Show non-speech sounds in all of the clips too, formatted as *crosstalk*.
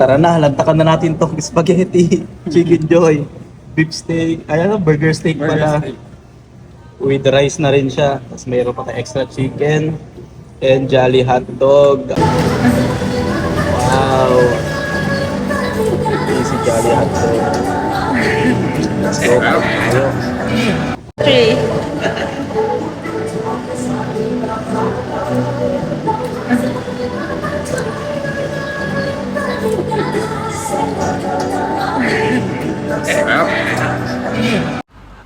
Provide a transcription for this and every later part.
Tara na, lantakan na natin tong *laughs* spaghetti, chicken joy, beef steak, ay ano, burger steak pala. With rice na rin siya. Tapos mayroon pa tayong extra chicken and jolly hot dog. Wow! Easy jolly hot dog. Let's go. Tayo. Three.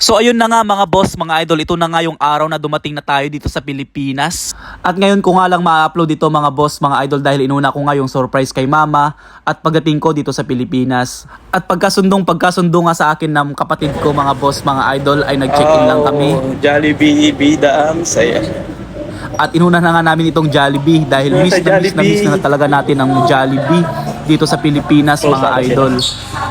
So ayun na nga mga boss, mga idol, ito na nga yung araw na dumating na tayo dito sa Pilipinas. At ngayon ko nga lang ma-upload ito mga boss, mga idol dahil inuna ko nga yung surprise kay mama at pagdating ko dito sa Pilipinas. At pagkasundong pagkasundo nga sa akin ng kapatid ko mga boss, mga idol ay nag-check-in lang kami. Oh, Jollibee, Bida, ang saya. At inuna na nga namin itong Jollibee dahil miss na miss na miss na talaga natin ang Jollibee dito sa Pilipinas Oh, mga idol.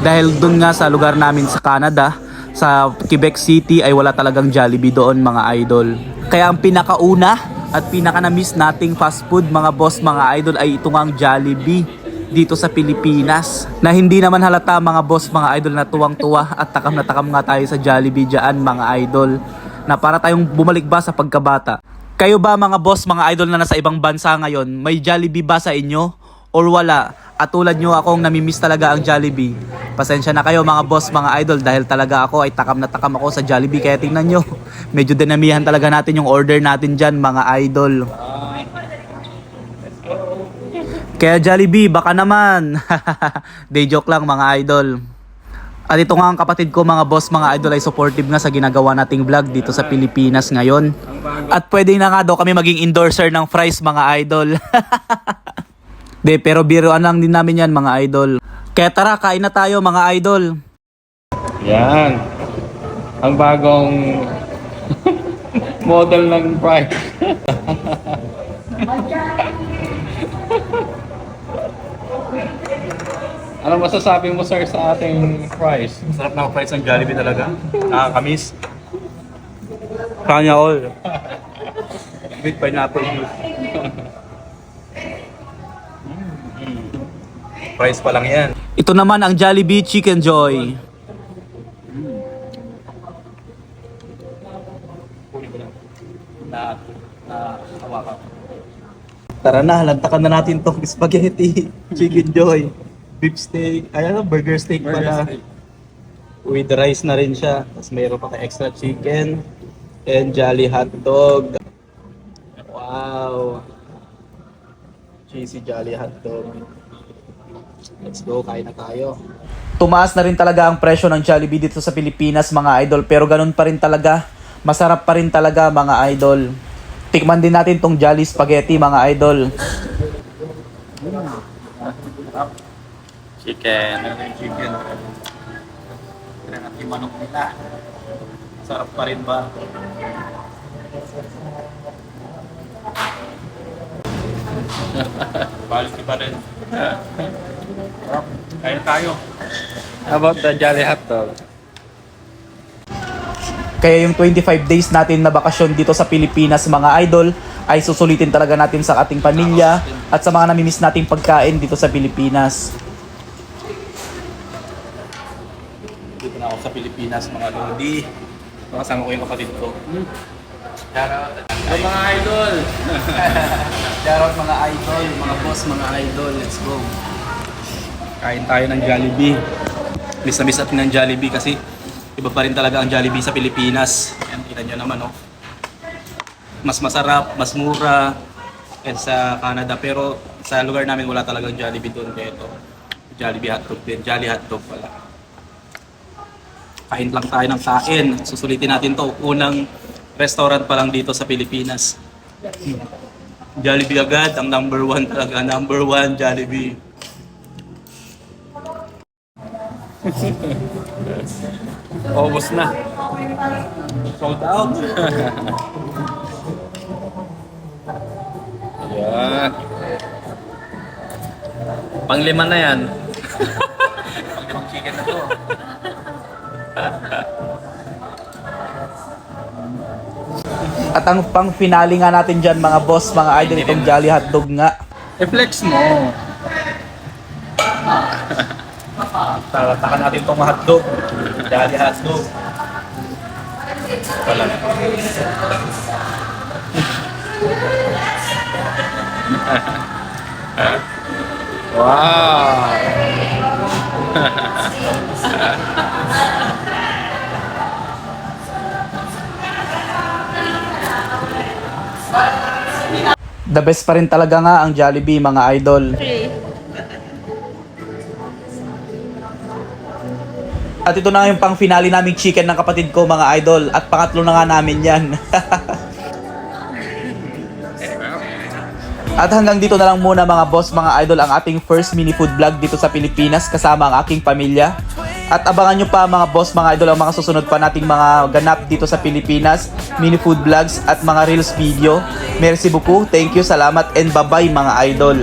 Dahil doon nga sa lugar namin sa Canada, sa Quebec City ay wala talagang Jollibee doon mga idol. Kaya ang pinakauna at pinaka na-miss nating fast food mga boss mga idol ay ito nga ang Jollibee dito sa Pilipinas na hindi naman halata mga boss mga idol na tuwang-tuwa at takam na takam nga tayo sa Jollibee dyan mga idol na para tayong bumalik ba sa pagkabata kayo ba mga boss, mga idol na nasa ibang bansa ngayon, may Jollibee ba sa inyo? Or wala? At tulad nyo akong namimiss talaga ang Jollibee. Pasensya na kayo mga boss, mga idol dahil talaga ako ay takam na takam ako sa Jollibee. Kaya tingnan nyo, *laughs* medyo dinamihan talaga natin yung order natin dyan mga idol. Kaya Jollibee, baka naman. *laughs* Day joke lang mga idol. At ito nga ang kapatid ko mga boss, mga idol ay supportive nga sa ginagawa nating vlog dito sa Pilipinas ngayon. At pwede na nga daw kami maging endorser ng fries mga idol. *laughs* De, pero biroan lang din namin yan mga idol. Kaya tara, kain na tayo mga idol. Yan. Ang bagong *laughs* model ng price. *laughs* ano masasabi mo sir sa ating price? Sarap ng fries ng Jollibee talaga. Nakakamis. Kanya all. With pineapple juice. *laughs* Fries pa lang yan. Ito naman ang Jollibee Chicken Joy. Tara na, lantakan na natin tong *laughs* spaghetti, chicken joy, beef steak, ay ano, burger steak pala. With rice na rin siya. Tapos mayroon pa tayong extra chicken and jolly hot dog. Wow! Cheesy jolly hot dog. Let's go, kain na tayo. Tumaas na rin talaga ang presyo ng Jollibee dito sa Pilipinas mga idol pero ganun pa rin talaga. Masarap pa rin talaga mga idol. Tikman din natin tong Jolly Spaghetti mga idol. Chicken. Chicken. Natin yung manok nila. Sarap pa rin ba? *laughs* Quality pa rin. *laughs* Kaya tayo. How about the Jolly Hot Dog? Kaya yung 25 days natin na bakasyon dito sa Pilipinas mga idol ay susulitin talaga natin sa ating pamilya at sa mga namimiss nating pagkain dito sa Pilipinas. Dito na ako sa Pilipinas, mga lodi. Kasama ko yung kapatid ko. Hello mga idol! *laughs* Shoutout mga idol, mga boss, mga idol. Let's go. Kain tayo ng Jollibee. Miss na miss natin ng Jollibee kasi iba pa rin talaga ang Jollibee sa Pilipinas. Yan, kita nyo naman, oh. Mas masarap, mas mura kaysa sa Canada. Pero sa lugar namin wala talagang Jollibee doon. Kaya ito, Jollibee hotdog din. Jolly hotdog pala. Kain lang tayo ng kain. Susulitin natin to Unang restaurant pa lang dito sa Pilipinas. Jollibee agad, ang number one talaga. Number one, Jollibee. *laughs* Ubus na. Sold out. *laughs* Yan. Panglima na yan. *laughs* Pang chicken na to. At ang pang finale nga natin dyan mga boss, mga idol itong Jolly Hotdog nga. I-flex mo. Tatakan natin itong hotdog. Jolly hotdog. Wala. wow! The best pa rin talaga nga ang Jollibee mga idol. Three. At ito na yung pang finale naming chicken ng kapatid ko mga idol. At pangatlo na nga namin yan. *laughs* At hanggang dito na lang muna mga boss, mga idol, ang ating first mini food vlog dito sa Pilipinas kasama ang aking pamilya. At abangan nyo pa mga boss, mga idol, ang mga susunod pa nating mga ganap dito sa Pilipinas, mini food vlogs at mga reels video. Merci beaucoup, thank you, salamat, and bye-bye mga idol.